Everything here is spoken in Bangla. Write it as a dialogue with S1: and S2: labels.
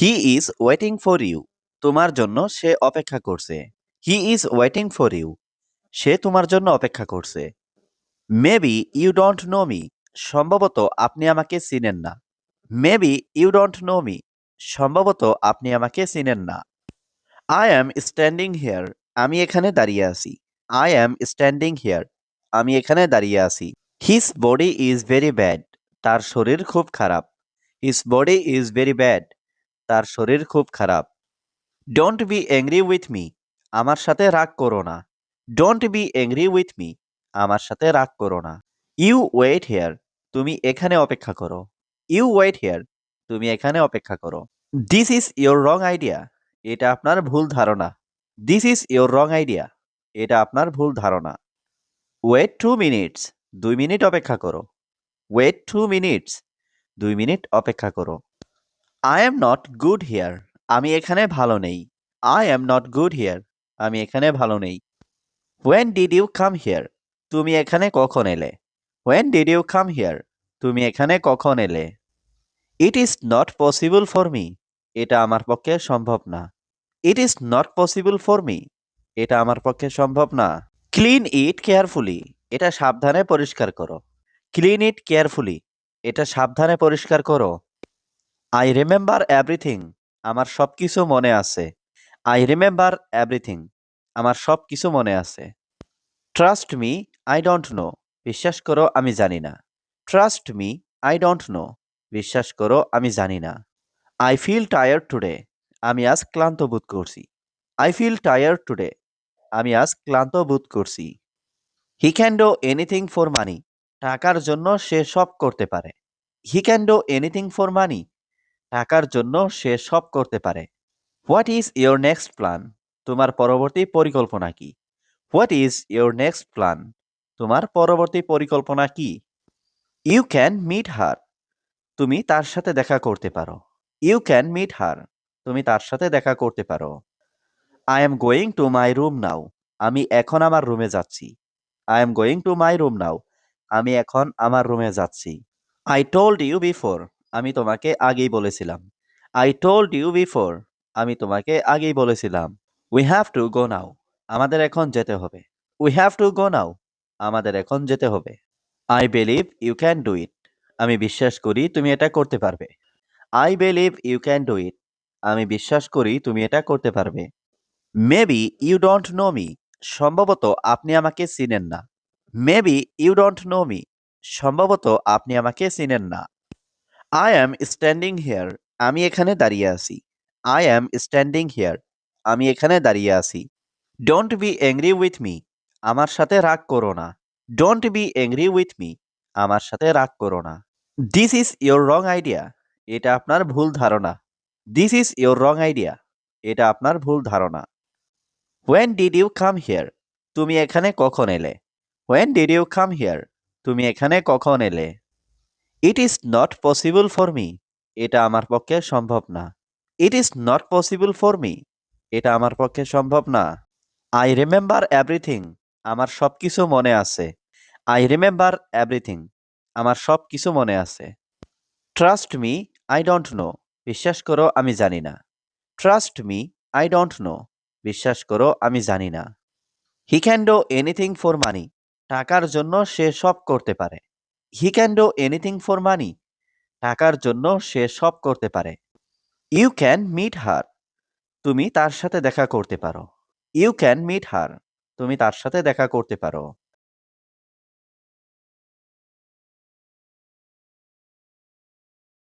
S1: He is waiting for you তোমার জন্য সে অপেক্ষা করছে। He is waiting for you সে তোমার জন্য অপেক্ষা করছে। Maybe you don't know me সম্ভবত আপনি আমাকে চিনেন না। Maybe you don't know me সম্ভবত আপনি আমাকে চিনেন না। আই অ্যাম স্ট্যান্ডিং হেয়ার আমি এখানে দাঁড়িয়ে আছি। আই অ্যাম স্ট্যান্ডিং হেয়ার আমি এখানে দাঁড়িয়ে আছি। His body is very bad তার শরীর খুব খারাপ। His body is very bad তার শরীর খুব খারাপ। Don't be angry with me আমার সাথে রাগ করো না। Don't be angry with me আমার সাথে রাগ করো না। ইউ ওয়েট হেয়ার তুমি এখানে অপেক্ষা করো। ইউ ওয়েট হেয়ার তুমি এখানে অপেক্ষা করো। This is your wrong idea এটা আপনার ভুল ধারণা। This is your wrong idea এটা আপনার ভুল ধারণা। ওয়েট টু মিনিটস দুই মিনিট অপেক্ষা করো। ওয়েট টু মিনিটস দুই মিনিট অপেক্ষা করো। I am not good here আমি এখানে ভালো নেই। I am not good here আমি এখানে ভালো নেই। When did you come here তুমি এখানে কখন এলে? When did you come here তুমি এখানে কখন এলে? It is not possible for me এটা আমার পক্ষে সম্ভব না। It is not possible for me এটা আমার পক্ষে সম্ভব না। ক্লিন ইট কেয়ারফুলি এটা সাবধানে পরিষ্কার করো। ক্লিন ইট কেয়ারফুলি এটা সাবধানে পরিষ্কার করো। আই রিমেম্বার এভরিথিং আমার সব কিছু মনে আছে। আই রিমেম্বার এভরিথিং আমার সব কিছু মনে আছে। Trust me I don't know বিশ্বাস করো, আমি জানি না। Trust me I don't know বিশ্বাস করো, আমি জানি না। আই ফিল টায়ার্ড টুডে আমি আজ ক্লান্ত বোধ করছি। আই ফিল টায়ার্ড টুডে আমি আজ ক্লান্ত বোধ করছি। He can do anything for money টাকার জন্য সে সব করতে পারে। He can do anything for money টাকার জন্য সে সব করতে পারে। What is your next plan তোমার পরবর্তী পরিকল্পনা কি? What is your next plan তোমার পরবর্তী পরিকল্পনা কি? ইউ ক্যান মিট হার তুমি তার সাথে দেখা করতে পারো। ইউ ক্যান মিট হার তুমি তার সাথে দেখা করতে পারো। I am going to my room now আমি এখন আমার রুমে যাচ্ছি। I am going to my room now আমি এখন আমার রুমে যাচ্ছি। আই টোল্ড ইউ বিফোর আমি তোমাকে আগেই বলেছিলাম। আই টোল্ড ইউ বিফোর আমি তোমাকে আগেই বলেছিলাম। We have to go now আমাদের এখন যেতে হবে। We have to go now আমাদের এখন যেতে হবে। I believe you can do it আমি বিশ্বাস করি তুমি এটা করতে পারবে। I believe you can do it আমি বিশ্বাস করি তুমি এটা করতে পারবে। Maybe you don't know me সম্ভবত আপনি আমাকে চিনেন না। Maybe you don't know me সম্ভবত আপনি আমাকে চিনেন না। আই অ্যাম স্ট্যান্ডিং হেয়ার আমি এখানে দাঁড়িয়ে আছি। আই অ্যাম স্ট্যান্ডিং হেয়ার আমি এখানে দাঁড়িয়ে আছি। Don't be angry with me আমার সাথে রাগ করো না। Don't be angry with me আমার সাথে রাগ করো না। This is your wrong idea এটা আপনার ভুল ধারণা। This is your wrong idea এটা আপনার ভুল ধারণা। When did you come here তুমি এখানে কখন এলে? When did you come here তুমি এখানে কখন এলে? It is not possible for me এটা আমার পক্ষে সম্ভব না। It is not possible for me এটা আমার পক্ষে সম্ভব না। আই রিমেম্বার এভরিথিং আমার সব কিছু মনে আছে। আই রিমেম্বার এভরিথিং আমার সব কিছু মনে আছে। Trust me I don't know বিশ্বাস করো, আমি জানি না। Trust me I don't know বিশ্বাস করো, আমি জানি না। He can do anything for money টাকার জন্য সে সব করতে পারে। He can do anything for money টাকার জন্য সে সব করতে পারে। ইউ ক্যান মিট হার তুমি তার সাথে দেখা করতে পারো। ইউ ক্যান মিট হার তুমি তার সাথে দেখা করতে পারো।